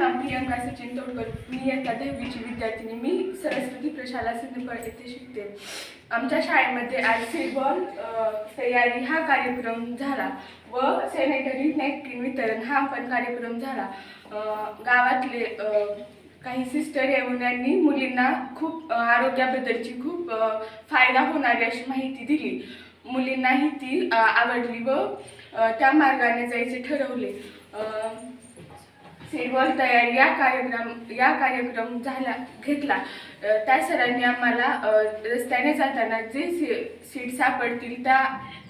नाव प्रियंका सचिन तोडकर. मी इयत्ता दहावीची विद्यार्थिनी. मी सरस्वती प्रशाला सिद्धपळ येथे शिकते. आमच्या शाळेमध्ये आज सेवन तयारी हा कार्यक्रम झाला व सॅनिटरी नॅपकिन वितरण हा पण कार्यक्रम झाला. गावातले काही सिस्टर येऊन यांनी मुलींना खूप आरोग्याबद्दलची खूप फायदा होणारी अशी माहिती दिली. मुलींनाही ती आवडली व त्या मार्गाने जायचे ठरवले. सिल्वर तयार या कार्यक्रम या कार्यक्रम झाला घेतला. त्या सरांनी आम्हाला रस्त्याने जाताना जे सी सीट सापडतील त्या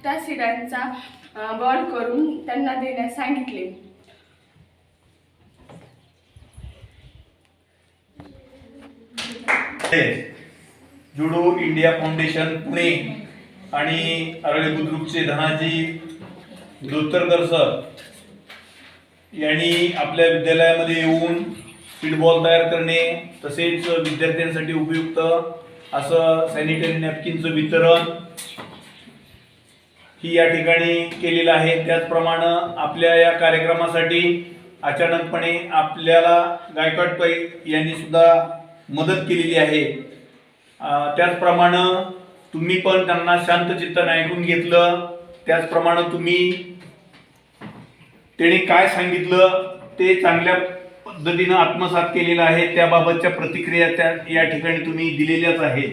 त्या सीटांचा बॉल करून त्यांना देण्यास सांगितले. जुडो इंडिया फाउंडेशन पुणे आणि अरळे बुद्रुकचे धनाजी धोतरकर सर. यांनी आपल्या विद्यालयामध्ये येऊन फुटबॉल तयार करणे तसेच विद्यार्थ्यांसाठी उपयुक्त असं सॅनिटरी नॅपकिनचं वितरण ही या ठिकाणी केलेलं आहे. त्याचप्रमाणे आपल्या या कार्यक्रमासाठी अचानकपणे आपल्याला गायकवाड पै यांनी सुद्धा मदत केलेली आहे. त्याचप्रमाणे तुम्ही पण त्यांना शांतचित्तानं ऐकून घेतलं. त्याचप्रमाणे तुम्ही त्याने काय सांगितलं? ते चांगल्या पद्धतीनं आत्मसात केलेलं आहे. त्याबाबतच्या प्रतिक्रिया त्या या ठिकाणी तुम्ही दिलेल्याच आहेत.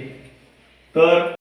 तर